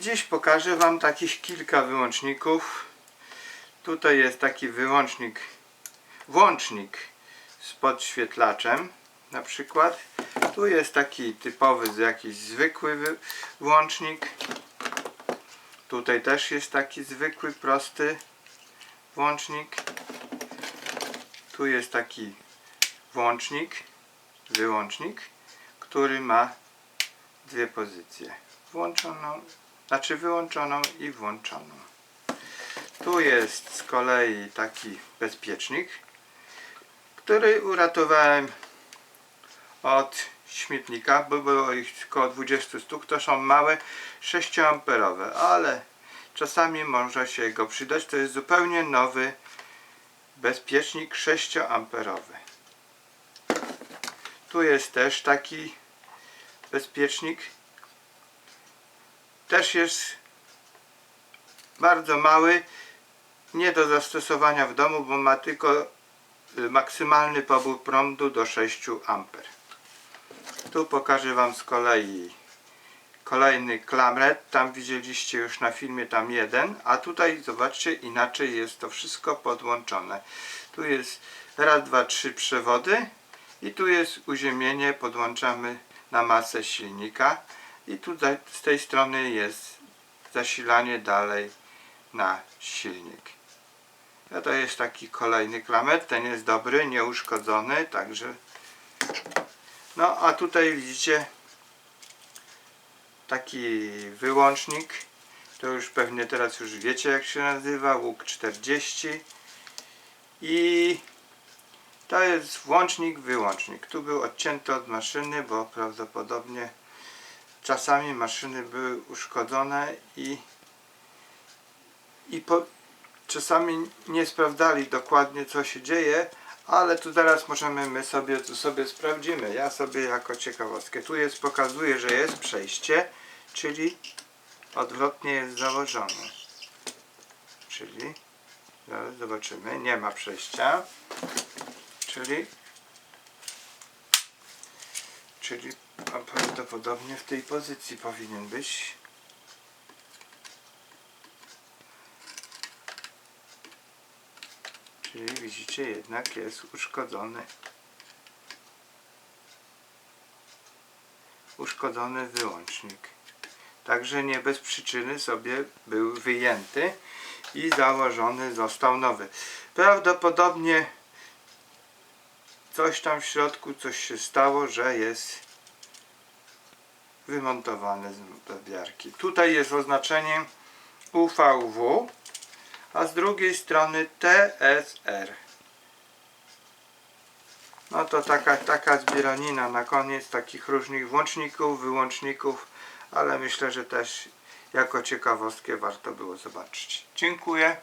Dziś pokażę Wam takich kilka wyłączników. Tutaj jest taki wyłącznik, włącznik z podświetlaczem na przykład. Tu jest taki typowy, jakiś zwykły wy- włącznik. Tutaj też jest taki zwykły, prosty włącznik. Tu jest taki włącznik, wyłącznik, który ma dwie pozycje. Włączoną, znaczy wyłączoną i włączoną. Tu jest z kolei taki bezpiecznik, który uratowałem od śmietnika, bo było ich około 20 sztuk. To są małe 6 amperowe, ale czasami może się go przydać. To jest zupełnie nowy bezpiecznik 6 amperowy. Tu jest też taki bezpiecznik. Też jest bardzo mały, nie do zastosowania w domu, bo ma tylko y, maksymalny pobór prądu do 6 amper. Tu pokażę Wam z kolei kolejny klamret. Tam widzieliście już na filmie tam jeden, a tutaj zobaczcie inaczej jest to wszystko podłączone. Tu jest raz, dwa, trzy przewody i tu jest uziemienie, podłączamy na masę silnika i tutaj z tej strony jest zasilanie dalej na silnik. No to jest taki kolejny klamet, ten jest dobry, nieuszkodzony, także. No a tutaj widzicie taki wyłącznik. To już pewnie teraz już wiecie jak się nazywa łuk 40 i to jest włącznik wyłącznik. Tu był odcięty od maszyny bo prawdopodobnie czasami maszyny były uszkodzone i i po, czasami nie sprawdzali dokładnie co się dzieje ale tu zaraz możemy my sobie tu sobie sprawdzimy. Ja sobie jako ciekawostkę tu jest pokazuje że jest przejście czyli odwrotnie jest założone. Czyli zaraz zobaczymy nie ma przejścia czyli czyli prawdopodobnie w tej pozycji powinien być Czyli widzicie, jednak jest uszkodzony. Uszkodzony wyłącznik. Także nie bez przyczyny sobie był wyjęty i założony został nowy. Prawdopodobnie coś tam w środku, coś się stało, że jest wymontowany z wierki. Tutaj jest oznaczenie UVW a z drugiej strony TSR. No to taka, taka zbieranina na koniec takich różnych włączników, wyłączników, ale myślę, że też jako ciekawostkę warto było zobaczyć. Dziękuję.